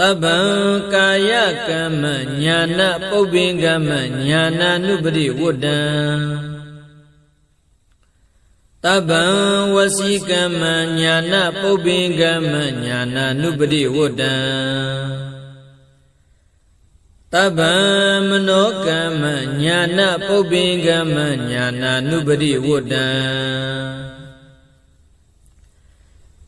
တဗ္ဗံကာယကမ္မညာနာပုပ္ပင်ကမ္မညာနာနုပရိဝတ္တံတဗ္ဗံဝစီကမ္မညာနာပုပ္ပင်ကမ္မညာနာနုပရိဝတ္တံတဗ္ဗံမနောကမ္မညာနာပုပ္ပင်ကမ္မညာနာနုပရိဝတ္တံ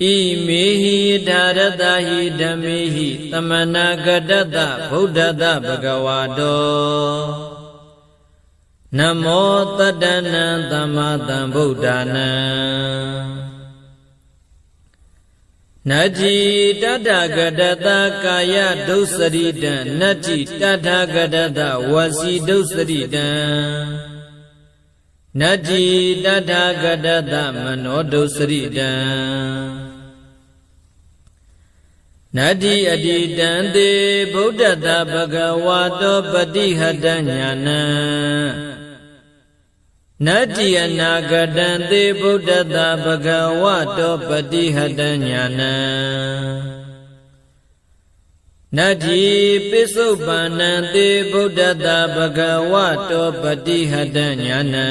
ဣမေဟိဒါရတဟိဓမ္မေဟိသမနာဂတတဗုဒ္ဓတဘဂဝါတောနမောတတ္တနံသမ္မာသမ္ဗုဒ္ဓနာနတ္တိတတ္တဂတတကာယဒုစရိတံနတ္တိတတ္ထဂတတဝစီဒုစရိတံနတ္တိတတ္ထဂတတမနောဒုစရိတံ နတ္တိအတိတံတေဗုဒ္ဓတဘဂဝါတောပတိဟတညာနံနတ္တိအနာဂတံတေဗုဒ္ဓတဘဂဝါတောပတိဟတညာနံနတ္တိပိစုပန္နံတေဗုဒ္ဓတဘဂဝါတောပတိဟတညာနံ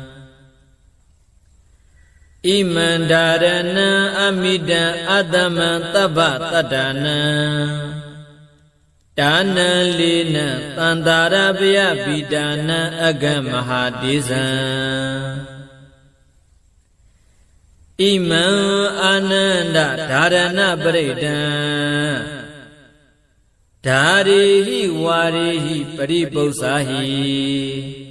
ဣမန္ဒာရဏံအမိတံအတ္တမံတပ္ပတတ္တနံဒါနံလေးနံတန္တာရပယပိဒါနံအဂမဟာတိဇံဣမံအာနန္ဒဓာရဏပရိဒံဓာရိဟိဝါရိဟိပရိပု္ပ္ပာဟိ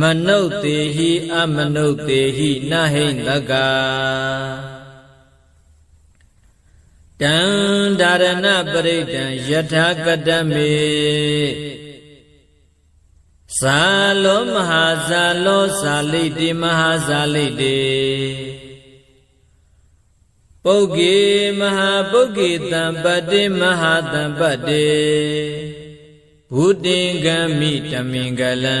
မနုဿေဟိအမနုဿေဟိနဟိတကတံဒါရဏပရိဒံယထာကတမေဇာလောမဟာဇာလောဇာလိတိမဟာဇာလိတိပုဂ္ဂေမဟာပုဂ္ဂေတံပတ္တိမဟာတံပတ္တိဘုတင်ကမိတမင်္ဂလံ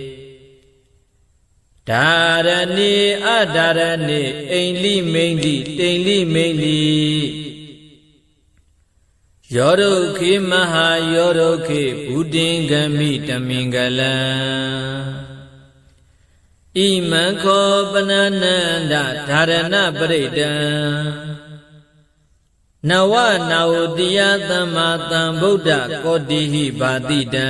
ဒါရဏေအဒါရဏေအိန္လိမိန်လိတိန်လိမိန်လိယောရုခေမဟာယောရုခေဘုဒ္ဓင်္ဂမိတမင်္ဂလံဣမံခောပနနန္ဒဓာရဏပရိဒံနဝနာဝတိယသမ္မာသမ္ဗုဒ္ဓကောတိဟိဘာတိတံ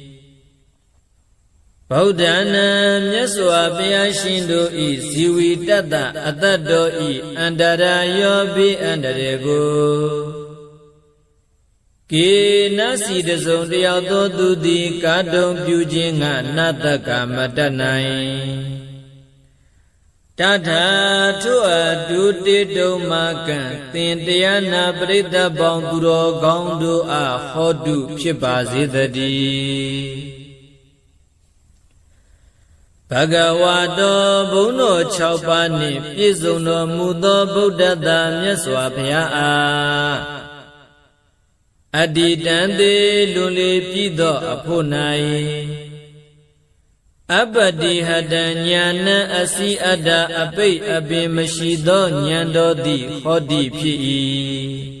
ဗုဒ္ဓနာမြတ်စွာဘုရားရှင်တို့ဤဇီဝီတတ္တအတ္တတော်ဤအန္တရာယောပိအန္တရေကိုကေနစီတစုံတယောက်သောသူသည်ကာတုံပြုခြင်းကနတ္တကမတတ်နိုင်တထာထုအတုတေတုံမကံသင်တရားနာပရိသတ်ပေါင်းသူတော်ကောင်းတို့အားဟောတုဖြစ်ပါစေတည်း ဘဂဝါတော်ဘုန်းတော်6ပါးနှင့်ပြည့်စုံတော်မူသောဗုဒ္ဓသာမြတ်စွာဘုရားအားအတ္တိတံသေးလွန်လေပြည့်သောအဖို့၌အပတိဟတညာဏအစီအတ္တအပိတ်အပင်မရှိသောဉာဏ်တော်သည်ဟောတိဖြစ်၏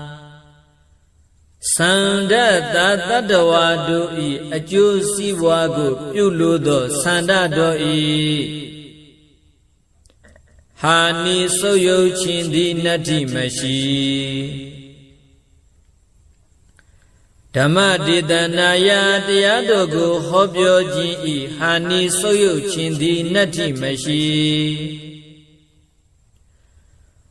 သန္ဒတတတ္တဝါတို့ဤအကျိုးစီးပွားကို ပြုလို့သောသန္ဒတော်ဤဟာနိဆုပ်ယုတ်ခြင်းသည်နတ္တိမရှိဓမ္မဒေသနာယတရားတို့ကိုဟောပြောခြင်းဤဟာနိဆုပ်ယုတ်ခြင်းသည်နတ္တိမရှိ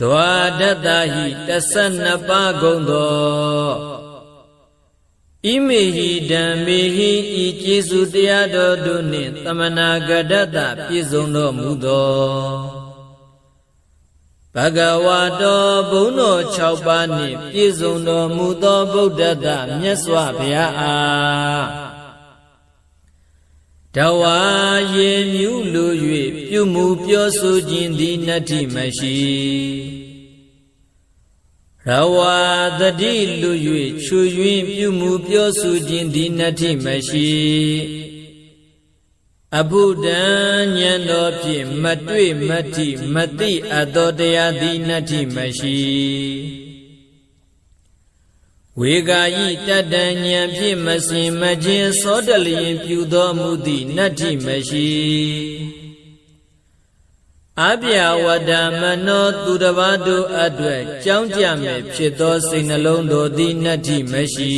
ဒွါဒတ္တဟိ12ပါးကုန်သောဣမေဟိဓမ္မေဟိဤကျေစုတရားတော်တို့နှင့်တမနာဂဒတ္တပြည့်စုံတော်မူသောဘဂဝါတော်ဘုန်းတော်6ပါးနှင့်ပြည့်စုံတော်မူသောဗုဒ္ဓတမြတ်စွာဘုရားအား တဝါရေမြူးလူ၍ပြုမှုပြောဆိုခြင်းသည်နတ္တိမရှိရဝါတတိလူ၍ချွယွင်းပြုမှုပြောဆိုခြင်းသည်နတ္တိမရှိအဘုဒ္ဓံဉာဏ်တော်ဖြင့်မတွေ့မတိမသိအပ်သောတရားသည်နတ္ထိမရှိ ဝေဂာယိတတ္တဉာဏ်ဖြင့်မစင်မခြင်းသောတလျင်ပြုသောမူသည့်နတ္ထိမရှိအပြဝဒ္ဓမနောသူတစ်ပါးတို့အတွက်ကြောင်းကြမဲ့ဖြစ်သောစိတ်နှလုံးတော်သည်နတ္ထိမရှိ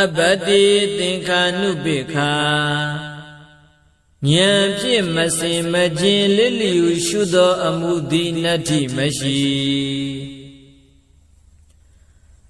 အပတိသင်္ခာနုပိခာဉာဏ်ဖြင့်မစင်မခြင်းလစ်လျူရှုသောအမှုသည်နတ္ထိမရှိ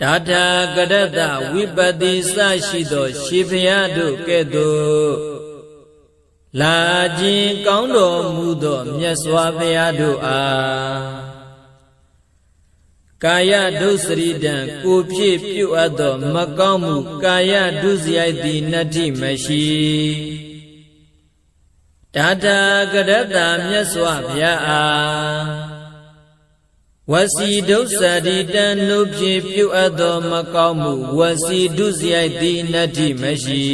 တာထာကရတဝိပတိစရှိသော ရှင်ဘုရားတို့ကဲ့သို့လာခြင်းကောင်းတော်မူသောမြတ်စွာဘုရားတို့အားကာယဒုစရိတံကိုဖြစ်ပြုအပ်သော မကောင်းမှုကာယဒုစရိုက်သည်နတ္တိမရှိတာတာကရတ္တာမြတ်စွာဘုရားအား ဝစီဒုစရိတံနုဖြစ်ပြုအပ်သော မကောင်းမှုဝစီဒုစရိုက်သည်နတ္တိမရှိ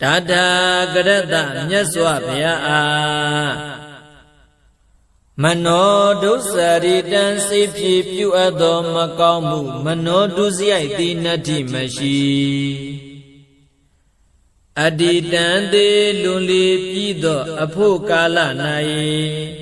တာတာကရတ္တမြတ်စွာဘုရားအားမနောဒုစရိတံစိတ်ဖြည့်ပြုအပ်သော မကောင်းမှု မနောဒုစရိုက်သည်နတ္တိမရှိအတ္တိတံသေးလွန်လေပြီးသော အဖို့ကာလ၌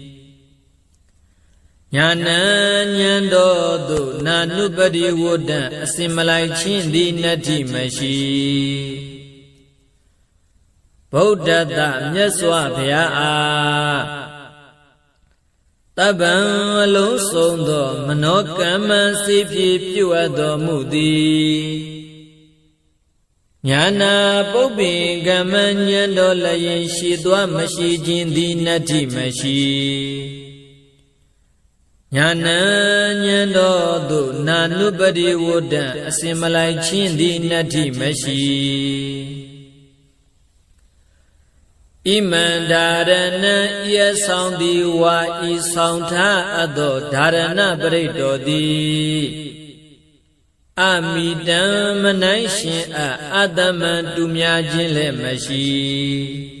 ညာဏဉဏ်တော်သို့နာနုပတိဝဒ္ဒံအစင်မလိုက်ချင်းသည်နတ္တိမရှိဗုဒ္ဓတမြတ်စွာဘုရားအားတပ္ပံအလုံးစုံသော မနောကမ္မစိဖြစ်ပြုအပ်တော်မူသည်ညာနာပုပ္ပင်ကမ္မဉဏ်တော်လည်းရှိသွားမရှိခြင်းသည်နတ္တိမရှိ ညာဏဉဏ်တော်သို့နာနုပတိဝဒ္ဒံအစင်မလိုက်ချင်းသည်နတ္ထိမရှိဣမန္ဒာရဏံဤအဆောင်သည်ဝါဤဆောင်ထားအပ်သောဓာရဏပရိတ်တော်သည်အမိတံမနိုင်ရှင်အအတ္တမံတူများခြင်းလည်းမရှိ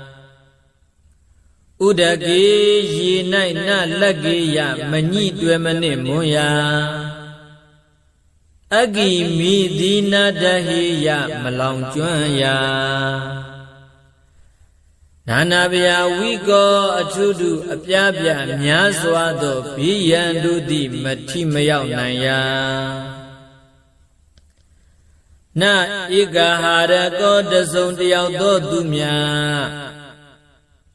ဥဒကေရေ၌နလက်ကေယမညိတွယ်မနစ်မွန်ရာအဂိမိသီနာတဟိယမလောင်ကျွမ်းရာနာနာဗျာဝိကောအထုတုအပြားပြများစွာသောဘိယံတို့သည်မထိမရောက်နိုင်ရာနဧကဟာရကောတစုံတယောက်သောသူများ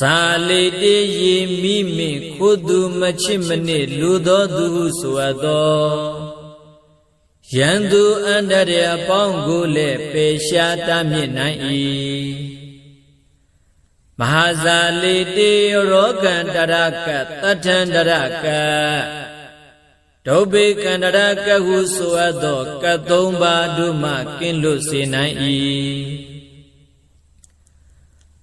သာလေတေယေမိမိခိုသူမချစ်မနစ်လူသောသူဆိုအပ်သောယံသူအန္တရာအပေါင်းကိုလည်းပေရှားတာမြင့်နိုင်၏မဟာဇာလေတေရောကန္တရကတထန္တရကဒုဗ္ဗေကန္တရကဟုဆိုအပ်သောကတ်သုံးပါးတို့မှကင်းလွတ်စေနိုင်၏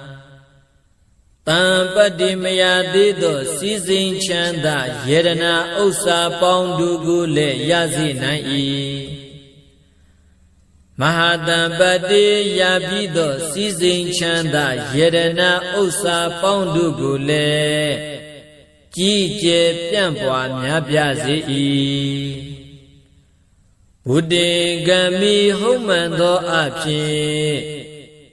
ံ ပတ္တိမယသေးသောစီစဉ်ချမ်းသာယေရနာဥစ္စာပေါင်းတို့ကိုလည်းရစေနိုင်၏မဟာတံပတ္တိရပြီးသောစီစဉ်ချမ်းသာယေရနာဥစ္စာပေါင်းတို့ကိုလည်းကြီးကျယ်ပြန့်ပွားများပြားစေ၏ဘုတေကမိဟုတ်မှန်သောအဖြစ်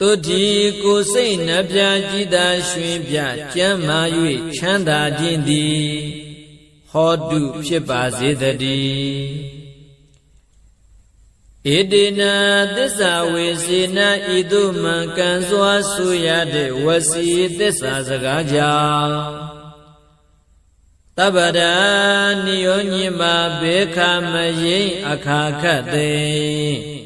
တုတိကိုစိတ်နှပြကြည်သာရွှင်ပြကျမ်းမာ၍ချမ်းသာခြင်းသည်ဟောတုဖြစ်ပါစေတည်းဣတိနာသစ္စာဝေစေနာဤသို့မှန်ကန်စွာဆူရတဲ့ဝစီသစ္စာစကားကြောင့်တပ္ပဒာနိယောညင်ပါဘေခမယိအခါခတ်သိ